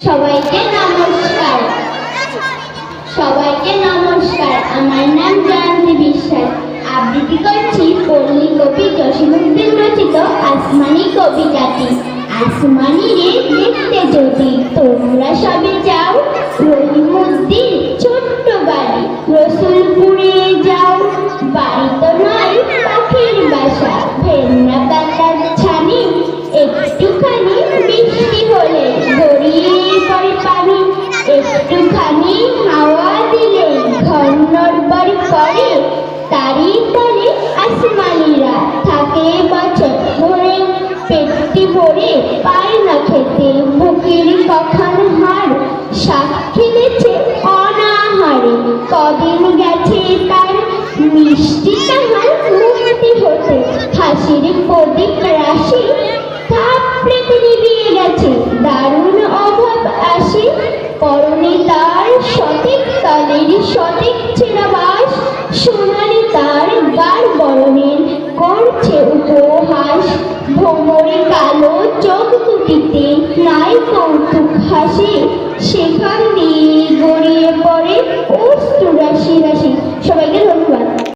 সবাইকে নমস্কার। সবাইকে নমস্কার। আমার নাম জয়ন্তী বিশ্বাস। আবৃত্তি করছি পল্লী কবি জসীমুদ্দিন রচিত আসমানি কবিতাটি আসমানি রে দেখতে যদি তোমরা আসমানিরা থাকে বছর ভরে। পেটটি ভরে পায় না খেতে, বুকের কখন হার অনাহারে। কদিন গেছে তার মিষ্টি তাহার হতে। হাসির প্রদীপ রাশি থাপড়েতে নিভিয়ে গেছে। দারুণ অভাব আসে, পরনে তার সঠিক তলের সঠিক তার গার বরণের করছে উপহাস ভ্রমরে কালো চোখ দুটিতে নাই কৌতুক হাসি সেখান দিয়ে গড়িয়ে পড়ে অশ্রু রাশি রাশি